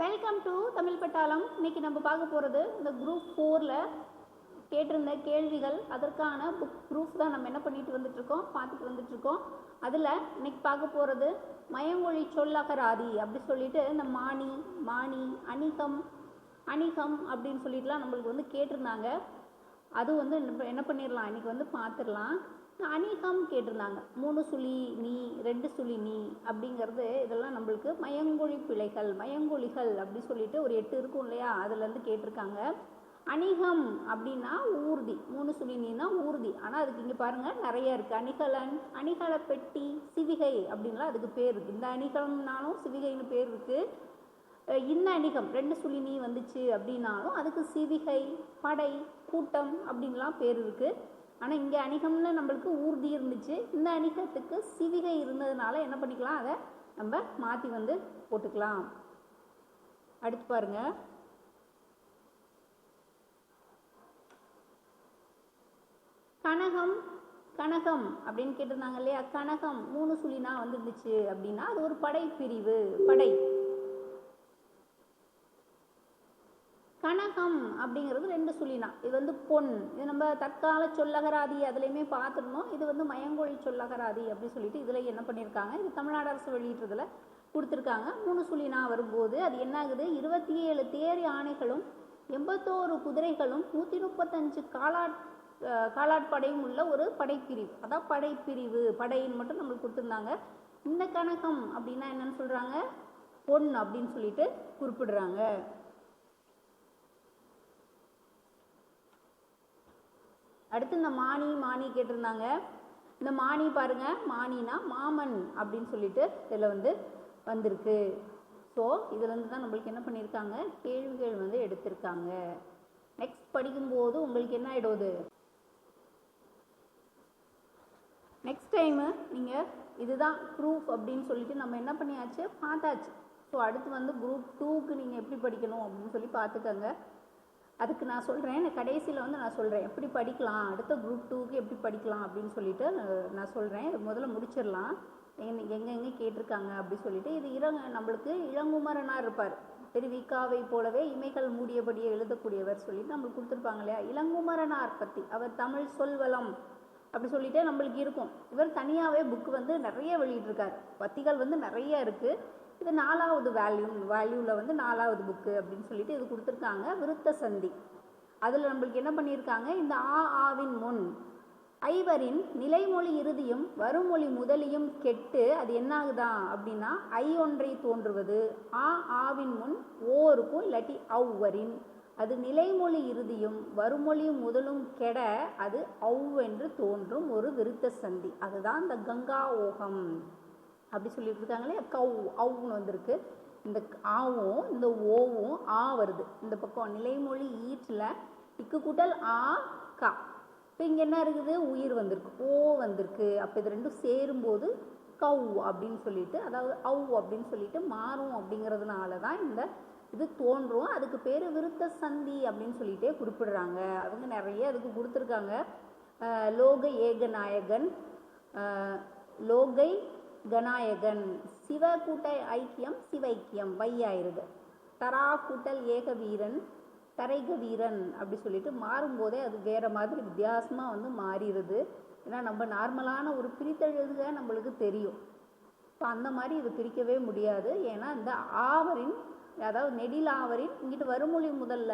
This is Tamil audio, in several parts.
வெல்கம் டு தமிழ் பட்டாளம் இன்னைக்கு நம்ம பார்க்க போகிறது இந்த குரூப் ஃபோரில் கேட்டிருந்த கேள்விகள். அதற்கான புக் ப்ரூஃப் தான் நம்ம என்ன பண்ணிட்டு வந்துட்ருக்கோம் பார்த்துட்டு வந்துட்டு இருக்கோம் அதில் இன்னைக்கு பார்க்க போகிறது மயங்கொழி சொல்லகராதி அப்படி சொல்லிட்டு இந்த மானி மானி அணிகம் அணிகம் அப்படின்னு சொல்லிட்டுலாம் நம்மளுக்கு வந்து கேட்டிருந்தாங்க. அது வந்து என்ன என்ன பண்ணிடலாம் இன்னைக்கு வந்து பார்த்துடலாம் அணிகம் கேட்டிருந்தாங்க. மூணு சுழி நீ ரெண்டு சுழி நீ அப்படிங்கிறது இதெல்லாம் நம்மளுக்கு மயங்கொழி பிழைகள் மயங்கொழிகள் அப்படி சொல்லிட்டு ஒரு எட்டு இருக்கும் இல்லையா? அதுலேருந்து கேட்டிருக்காங்க. அணிகம் அப்படின்னா ஊர்தி. மூணு சுழி நீனா ஊர்தி. ஆனால் அதுக்கு இங்கே பாருங்கள் நிறைய இருக்குது அணிகலன் அணிகல பெட்டி சிவிகை அப்படின்லாம் அதுக்கு பேர் இருக்குது இந்த அணிகலம்னாலும் சிவிகைன்னு பேர் இருக்குது இந்த அணிகம் ரெண்டு சுழி நீ வந்துச்சு அப்படின்னாலும் அதுக்கு சிவிகை படை கூட்டம் அப்படின்லாம் பேர் இருக்குது ஆனால் இங்கே அணிகம்னு நம்மளுக்கு ஊர்தி இருந்துச்சு. இந்த அணிகத்துக்கு சிவிகை இருந்ததுனால என்ன பண்ணிக்கலாம்? அதை நம்ம மாற்றி வந்து போட்டுக்கலாம். அடுத்து பாருங்க. கனகம் கனகம் அப்படின்னு கேட்டிருந்தாங்க இல்லையா? கனகம் மூணு சுழினா வந்துருந்துச்சு அப்படின்னா அது ஒரு படை பிரிவு படை. கனகம் அப்படிங்கிறது ரெண்டு சொல்லினா இது வந்து பொன். இது நம்ம தற்கால சொல்லகராதி அதுலேயுமே பார்த்துருந்தோம். இது வந்து மயங்கொழி சொல்லகராதி அப்படின்னு சொல்லிட்டு இதில் என்ன பண்ணியிருக்காங்க இது தமிழ்நாடு அரசு வெளியிட்டதில் கொடுத்துருக்காங்க. மூணு சுழினா வரும்போது அது என்ன ஆகுது இருபத்தி ஏழு தேர் யானைகளும் எண்பத்தோரு குதிரைகளும் நூற்றி முப்பத்தஞ்சு காலாட் காலாட்படையும் உள்ள ஒரு படைப்பிரிவு. அதான் படைப்பிரிவு. படைன்னு மட்டும் நம்மளுக்கு கொடுத்துருந்தாங்க. இந்த கணக்கம் அப்படின்னா என்னன்னு சொல்கிறாங்க பொன் அப்படின்னு சொல்லிட்டு குறிப்பிடுறாங்க. அடுத்து இந்த மானி மானி கேட்டிருந்தாங்க. இந்த மானி பாருங்க மானினா மாமன் அப்படின்னு சொல்லிட்டு இதில் வந்து வந்திருக்கு. ஸோ இதுலேருந்து தான் நம்மளுக்கு என்ன பண்ணியிருக்காங்க? கேள்விகள் வந்து எடுத்திருக்காங்க. நெக்ஸ்ட் படிக்கும்போது உங்களுக்கு என்ன ஆகிடுவது நெக்ஸ்ட் டைமு நீங்கள் இதுதான் ப்ரூஃப் அப்படின்னு சொல்லிட்டு நம்ம என்ன பண்ணியாச்சு? பார்த்தாச்சு. ஸோ அடுத்து வந்து குரூப் டூக்கு நீங்கள் எப்படி படிக்கணும் அப்படின்னு சொல்லி பார்த்துக்கோங்க. அதுக்கு நான் சொல்கிறேன் கடைசியில் வந்து நான் சொல்கிறேன் எப்படி படிக்கலாம்? அடுத்த குரூப் டூக்கு எப்படி படிக்கலாம்? அப்படின்னு சொல்லிட்டு நான் சொல்கிறேன் இது முதல்ல முடிச்சிடலாம். எங்க எங்கெங்கே கேட்டிருக்காங்க அப்படி சொல்லிட்டு இது இளங்க நம்மளுக்கு இளங்குமரனாக இருப்பார். திருவிக்காவை போலவே இமைகள் மூடியபடியே எழுதக்கூடியவர் சொல்லிட்டு நம்மளுக்கு கொடுத்துருப்பாங்க இல்லையா? இளங்குமரனார் பற்றி அவர் தமிழ் சொல்வளம் அப்படி சொல்லிட்டே நம்மளுக்கு இருக்கும். இவர் தனியாகவே புக்கு வந்து நிறைய வெளியிட்டிருக்கார். பத்திகள் வந்து நிறைய இருக்குது இது நாலாவது வேல்யூ வேல்யூவில் வந்து நாலாவது புக்கு அப்படின்னு சொல்லிட்டு இது கொடுத்துருக்காங்க. விருத்த சந்தி. அதில் நம்மளுக்கு என்ன பண்ணியிருக்காங்க? இந்த ஆ ஆவின் முன் ஐவரின் நிலைமொழி இறுதியும் வருமொழி முதலியும் கெட்டு அது என்ன ஆகுதா அப்படின்னா ஐ ஒன்றை தோன்றுவது. ஆ ஆவின் முன் ஓ இருக்கும் இல்லாட்டி ஔவரின். அது நிலைமொழி இறுதியும் வருமொழி முதலும் கெட அது ஔவென்று தோன்றும் ஒரு விருத்த சந்தி. அதுதான் இந்த கங்கா ஓகம். அப்படி சொல்லிட்டு இருக்காங்களே கவ் அவுன்னு வந்திருக்கு. இந்த ஆவும் இந்த ஓவும் ஆ வருது. இந்த பக்கம் நிலைமொழி ஈட்டில் இக்கு கூட்டல் ஆ கா. இப்போ இங்கே என்ன இருக்குது? உயிர் வந்திருக்கு. ஓ வந்திருக்கு. அப்போ இது ரெண்டும் சேரும்போது கவ் அப்படின்னு சொல்லிட்டு அதாவது அவ் அப்படின்னு சொல்லிட்டு மாறும் அப்படிங்கிறதுனால தான் இந்த இது தோன்றும். அதுக்கு பேர் விருத்த சந்தி அப்படின்னு சொல்லிட்டே குறிப்பிடுறாங்க. அவங்க நிறைய அதுக்கு கொடுத்துருக்காங்க. லோக ஏகநாயகன் லோகை கணாயகன். சிவ கூட்ட ஐக்கியம் சிவைக்கியம் வையாயிருது. தரா கூட்டல் ஏக வீரன் தரைக வீரன் அப்படி சொல்லிட்டு மாறும்போதே அது வேற மாதிரி வித்தியாசமாக வந்து மாறிடுது. ஏன்னா நம்ம நார்மலான ஒரு பிரித்தெழுதுக நம்மளுக்கு தெரியும். இப்போ அந்த மாதிரி இது பிரிக்கவே முடியாது. ஏன்னா இந்த ஆவரின் அதாவது நெடில் ஆவரின் இங்கிட்டு வருமொழி முதல்ல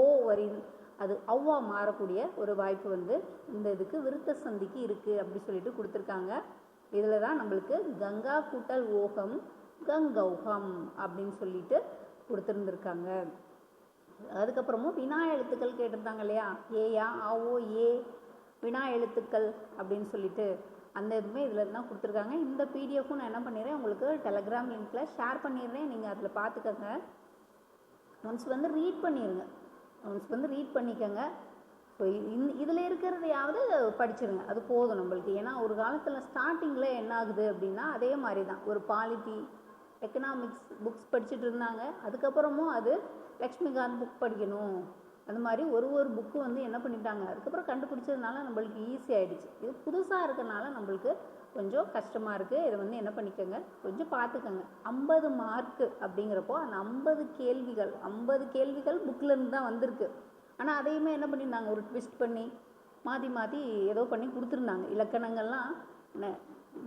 ஓ வரின் அது அவ்வா மாறக்கூடிய ஒரு வாய்ப்பு வந்து இந்த இதுக்கு விருத்த சந்திக்கு இருக்குது அப்படி சொல்லிட்டு கொடுத்துருக்காங்க. இதில் தான் நம்மளுக்கு கங்கா கூட்டல் ஓகம் கங்கௌகம் அப்படின்னு சொல்லிட்டு கொடுத்துருந்துருக்காங்க. அதுக்கப்புறமும் வினா எழுத்துக்கள் கேட்டிருந்தாங்க இல்லையா? ஏயா ஆஓ ஏ வினா எழுத்துக்கள் அப்படின்னு சொல்லிட்டு அந்த இதுவுமே இதில் தான் கொடுத்துருக்காங்க. இந்த பிடிஎஃப்பும் நான் என்ன பண்ணிடுறேன் உங்களுக்கு டெலகிராம் லிங்க்கில் ஷேர் பண்ணிடுறேன். நீங்கள் அதில் பார்த்துக்கோங்க. ஒன்ஸ் வந்து ரீட் பண்ணிடுங்க ஒன்ஸ் வந்து ரீட் பண்ணிக்கோங்க. இப்போ இந் இதில் இருக்கிறதையாவது படிச்சிருங்க. அது போதும் நம்மளுக்கு. ஏன்னா ஒரு காலத்தில் ஸ்டார்டிங்கில் என்ன ஆகுது அப்படின்னா அதே மாதிரி தான் ஒரு பாலிட்டி எக்கனாமிக்ஸ் புக்ஸ் படிச்சுட்டு இருந்தாங்க. அதுக்கப்புறமும் அது லக்ஷ்மிகாந்த் புக் படிக்கணும். அந்த மாதிரி ஒரு ஒரு புக்கு வந்து என்ன பண்ணிட்டாங்க? அதுக்கப்புறம் கண்டுபிடிச்சதுனால நம்மளுக்கு ஈஸி ஆகிடுச்சு இது புதுசாக இருக்கனால நம்மளுக்கு கொஞ்சம் கஷ்டமாக இருக்குது இதை வந்து என்ன பண்ணிக்கோங்க? கொஞ்சம் பார்த்துக்கோங்க. ஐம்பது மார்க்கு அப்படிங்கிறப்போ அந்த ஐம்பது கேள்விகள் ஐம்பது கேள்விகள் புக்கிலேருந்து தான் வந்திருக்கு. ஆனால் அதையுமே என்ன பண்ணியிருந்தாங்க ஒரு ட்விஸ்ட் பண்ணி மாற்றி மாற்றி ஏதோ பண்ணி கொடுத்துருந்தாங்க. இலக்கணங்கள்லாம்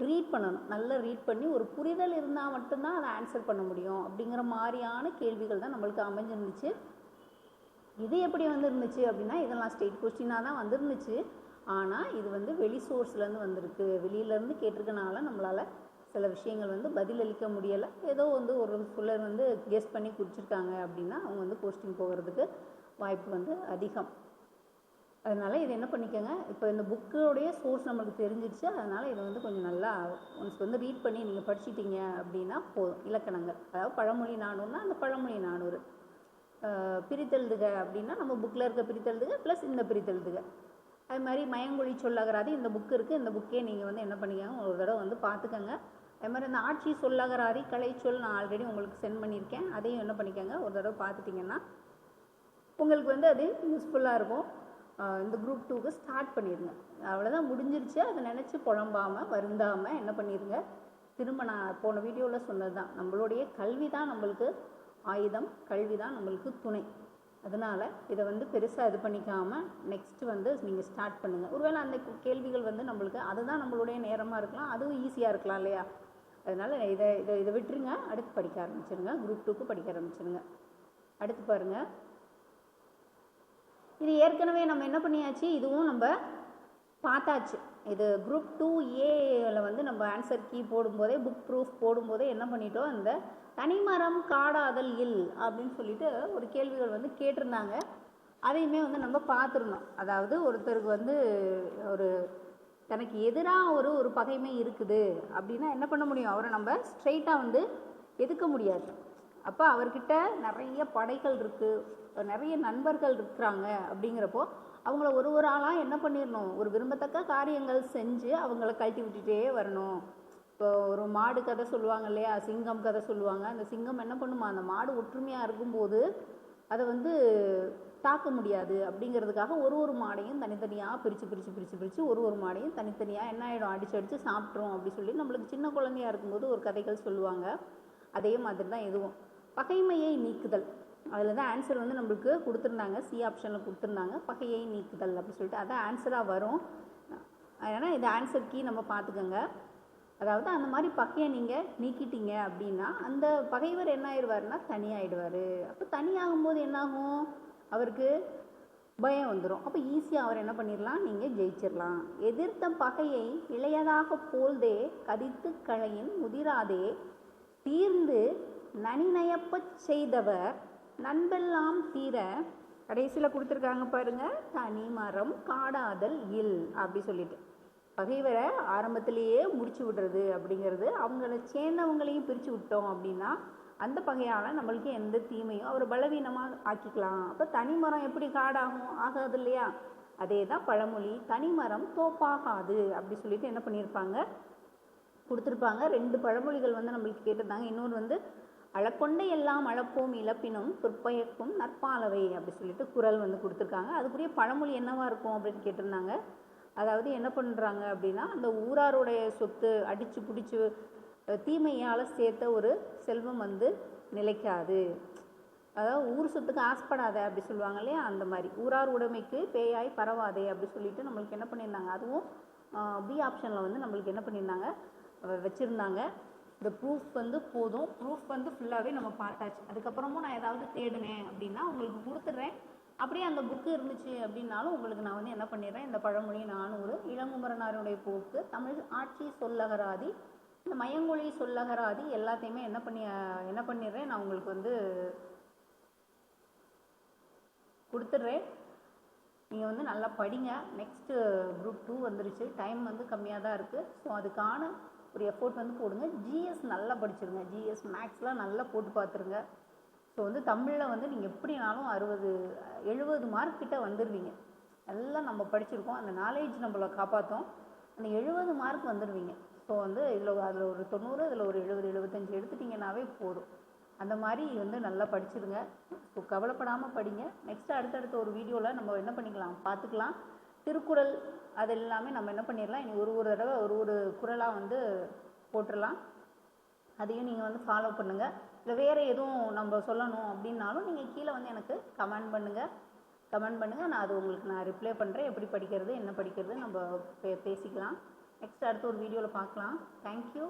ரீட் பண்ணணும். நல்லா ரீட் பண்ணி ஒரு புரிதல் இருந்தால் மட்டும்தான் அதை ஆன்சர் பண்ண முடியும் அப்படிங்கிற மாதிரியான கேள்விகள் தான் நம்மளுக்கு அமைஞ்சிருந்துச்சு. இது எப்படி வந்துருந்துச்சு அப்படின்னா இதெல்லாம் ஸ்டேட் கொஸ்டினாக தான் வந்துருந்துச்சு. ஆனால் இது வந்து வெளி சோர்ஸ்லேருந்து வந்திருக்கு. வெளியிலேருந்து கேட்டிருக்கனால நம்மளால் சில விஷயங்கள் வந்து பதிலளிக்க முடியலை. ஏதோ வந்து ஒரு சிலர் வந்து கெஸ் பண்ணி குடிச்சிருக்காங்க அப்படின்னா அவங்க வந்து கோஸ்டிங் போகிறதுக்கு வாய்ப்பு வந்து அதிகம். அதனால் இதை என்ன பண்ணிக்கோங்க இப்போ இந்த புக்கோடைய சோர்ஸ் நம்மளுக்கு தெரிஞ்சிருச்சு அதனால் இதை வந்து கொஞ்சம் நல்லா ஒன்ஸ் வந்து ரீட் பண்ணி நீங்கள் படிச்சிட்டீங்க அப்படின்னா போதும். இலக்கணங்கள். அதாவது பழமொழி நானூறுனா அந்த பழமொழி நானூறு. பிரித்தெழுதுக அப்படின்னா நம்ம புக்கில் இருக்க பிரித்தெழுதுக ப்ளஸ் இந்த பிரித்தெழுதுக. அது மாதிரி மயங்கொழி சொல்லகராது இந்த புக் இருக்குது இந்த புக்கே நீங்கள் வந்து என்ன பண்ணிக்கோங்க ஒரு தடவை வந்து பார்த்துக்கோங்க. அது மாதிரி இந்த ஆட்சி சொல்லகராதி கலைச்சொல் நான் ஆல்ரெடி உங்களுக்கு சென்ட் பண்ணியிருக்கேன். அதையும் என்ன பண்ணிக்கோங்க ஒரு தடவை பார்த்துட்டிங்கன்னா உங்களுக்கு வந்து அது யூஸ்ஃபுல்லாக இருக்கும். இந்த குரூப் டூக்கு ஸ்டார்ட் பண்ணிடுங்க அவ்வளோதான் முடிஞ்சிருச்சு. அதை நினச்சி புலம்பாமல் வருந்தாமல் என்ன பண்ணிடுங்க திரும்ப நான் போன வீடியோவில் சொன்னது தான் நம்மளுடைய கல்வி தான் நம்மளுக்கு ஆயுதம். கல்வி தான் நம்மளுக்கு துணை. அதனால் இதை வந்து பெருசாக இது பண்ணிக்காமல் நெக்ஸ்ட்டு வந்து நீங்கள் ஸ்டார்ட் பண்ணுங்கள் ஒருவேளை அந்த கேள்விகள் வந்து நம்மளுக்கு அதுதான் நம்மளுடைய நேரமாக இருக்கலாம். அதுவும் ஈஸியாக இருக்கலாம் இல்லையா? அதனால் இதை இதை இதை விட்டுருங்க. அடுத்து படிக்க ஆரம்பிச்சிருங்க. குரூப் டூக்கு படிக்க ஆரம்பிச்சிருங்க. அடுத்து பாருங்கள் இது ஏற்கனவே நம்ம என்ன பண்ணியாச்சு? இதுவும் நம்ம பார்த்தாச்சு. இது குரூப் டூ ஏல வந்து நம்ம ஆன்சர் கீ போடும்போதே புக் ப்ரூஃப் போடும்போதே என்ன பண்ணிட்டோம்? இந்த தனிமரம் காடாதல் இல் அப்படின்னு சொல்லிட்டு ஒரு கேள்விகள் வந்து கேட்டிருந்தாங்க. அதையுமே வந்து நம்ம பார்த்துருந்தோம். அதாவது ஒருத்தருக்கு வந்து ஒரு தனக்கு எதிராக ஒரு ஒரு பகைமை இருக்குது அப்படின்னா என்ன பண்ண முடியும்? அவரை நம்ம ஸ்ட்ரெயிட்டாக வந்து எதுக்க முடியாது. அப்போ அவர்கிட்ட நிறைய படைகள் இருக்குது நிறைய நண்பர்கள் இருக்கிறாங்க அப்படிங்கிறப்போ அவங்கள ஒரு ஒரு ஆளாக என்ன பண்ணிடணும் ஒரு விரும்பத்தக்க காரியங்கள் செஞ்சு அவங்கள கழட்டி விட்டுட்டே வரணும். இப்போ ஒரு மாடு கதை சொல்லுவாங்க இல்லையா? சிங்கம் கதை சொல்லுவாங்க. அந்த சிங்கம் என்ன பண்ணுமா? அந்த மாடு ஒற்றுமையாக இருக்கும்போது அதை வந்து தாக்க முடியாது அப்படிங்கிறதுக்காக ஒரு ஒரு மாடையும் தனித்தனியாக பிரித்து பிரித்து பிரித்து பிரித்து ஒரு ஒரு மாடையும் தனித்தனியாக என்ன ஆகிடும் அடிச்சு அடித்து சாப்பிட்ரும் அப்படி சொல்லி நம்மளுக்கு சின்ன குழந்தையாக இருக்கும்போது ஒரு கதைகள் சொல்லுவாங்க. அதே மாதிரி தான் இதுவும். பகைமையை நீக்குதல். அதில் தான் ஆன்சர் வந்து நம்மளுக்கு கொடுத்துருந்தாங்க. சி ஆப்ஷனில் கொடுத்துருந்தாங்க. பகையை நீக்குதல் அப்படின்னு சொல்லிட்டு அதான் ஆன்சராக வரும். ஏன்னா இது ஆன்சர் கீ நம்ம பார்த்துக்கோங்க. அதாவது அந்த மாதிரி பகையை நீங்கள் நீக்கிட்டீங்க அப்படின்னா அந்த பகைவர் என்ன ஆயிடுவாருன்னா தனியாகிடுவார் அப்போ தனியாகும்போது என்னாகும்? அவருக்கு பயம் வந்துடும் அப்போ ஈஸியாக அவர் என்ன பண்ணிடலாம் நீங்கள் ஜெயிச்சிடலாம் எதிர்த்த பகையை இளையதாக போல்தே கதித்து களையின் முதிராதே தீர்ந்து நனிநயப்பச் செய்தவர் நண்பெல்லாம் தீர கடைசியில் கொடுத்துருக்காங்க பாருங்க தனி மரம் காடாதல் இல் அப்படி சொல்லிட்டு. பகைவரை ஆரம்பத்திலேயே முடிச்சு விடுறது அப்படிங்கிறது அவங்கள சேர்ந்தவங்களையும் பிரித்து விட்டோம் அப்படின்னா அந்த பகையால் நம்மளுக்கு எந்த தீமையும் அவர் பலவீனமாக ஆக்கிக்கலாம். அப்போ தனி மரம் எப்படி காடாகும்? ஆகாது இல்லையா? அதே தான் பழமொழி தனி மரம் தோப்பாகாது அப்படி சொல்லிட்டு என்ன பண்ணியிருப்பாங்க? கொடுத்துருப்பாங்க. ரெண்டு பழமொழிகள் வந்து நம்மளுக்கு கேட்டிருந்தாங்க. இன்னொரு வந்து அளக்கொண்டை எல்லாம் அளப்போம் இழப்பினும் பிற்பயக்கும் நற்பாலவை அப்படி சொல்லிட்டு குரல் வந்து கொடுத்துருக்காங்க. அதுக்குரிய பழமொழி என்னவாக இருக்கும் அப்படின்னு கேட்டிருந்தாங்க. அதாவது என்ன பண்ணுறாங்க அப்படின்னா அந்த ஊராருடைய சொத்து அடித்து பிடிச்சி தீமையால் சேர்த்த ஒரு செல்வம் வந்து நிலைக்காது. அதாவது ஊர் சொத்துக்கு ஆசைப்படாத அப்படி சொல்லுவாங்க இல்லையா? அந்த மாதிரி. ஊரார் உடைமைக்கு பேயாய் பரவாதே அப்படி சொல்லிட்டு நம்மளுக்கு என்ன பண்ணியிருந்தாங்க? அதுவும் பி ஆப்ஷனில் வந்து நம்மளுக்கு என்ன பண்ணியிருந்தாங்க? வச்சுருந்தாங்க. இந்த ப்ரூஃப் வந்து போதும். ப்ரூஃப் வந்து ஃபுல்லாகவே நம்ம பார்த்தாச்சு. அதுக்கப்புறமும் நான் ஏதாவது தேடினேன் அப்படின்னா உங்களுக்கு கொடுத்துட்றேன். அப்படியே அந்த புக்கு இருந்துச்சு அப்படின்னாலும் உங்களுக்கு நான் வந்து என்ன பண்ணிடுறேன்? இந்த பழமொழி நானூறு இளங்குமரனாருடைய போக்கு தமிழ் ஆட்சி சொல்லகராதி இந்த மயங்கொழி சொல்லகராதி எல்லாத்தையுமே என்ன பண்ணி என்ன பண்ணிடுறேன்? நான் உங்களுக்கு வந்து கொடுத்துட்றேன். நீங்கள் வந்து நல்லா படிங்க. நெக்ஸ்ட்டு குரூப் டூ வந்துருச்சு. டைம் வந்து கம்மியாக தான் இருக்குது ஸோ அதுக்கான ஒரு எஃபோர்ட் வந்து போடுங்க. ஜிஎஸ் நல்லா படிச்சிருங்க. ஜிஎஸ் மேக்ஸ்லாம் நல்லா போட்டு பார்த்துருங்க ஸோ வந்து தமிழில் வந்து நீங்கள் எப்படினாலும் அறுபது எழுபது மார்க் கிட்ட வந்துடுவீங்க எல்லாம் நம்ம படிச்சிருக்கோம். அந்த நாலேஜ் நம்மளை காப்பாற்றும் அந்த எழுபது மார்க் வந்துடுவீங்க ஸோ வந்து இதில் அதில் ஒரு தொண்ணூறு இதில் ஒரு எழுபது எழுபத்தஞ்சு எடுத்துட்டிங்கனாவே போதும். அந்த மாதிரி வந்து நல்லா படிச்சிருங்க. ஸோ கவலைப்படாமல் படிங்க. நெக்ஸ்ட் அடுத்தடுத்த ஒரு வீடியோவில் நம்ம என்ன பண்ணிக்கலாம்? பார்த்துக்கலாம் திருக்குறள் அது எல்லாமே நம்ம என்ன பண்ணிடலாம் இனி ஒரு ஒரு தடவை ஒரு ஒரு குறளாக வந்து போட்டுடலாம் அதையும் நீங்கள் வந்து ஃபாலோ பண்ணுங்கள் இல்லை வேறு எதுவும் நம்ம சொல்லணும் அப்படின்னாலும் நீங்கள் கீழே வந்து எனக்கு கமெண்ட் பண்ணுங்கள் கமெண்ட் பண்ணுங்கள் நான் அது உங்களுக்கு நான் ரிப்ளை பண்ணுறேன் எப்படி படிக்கிறது என்ன படிக்கிறது நம்ம பே பேசிக்கலாம். நெக்ஸ்ட் அடுத்த ஒரு வீடியோவில் பார்க்கலாம். தேங்க்யூ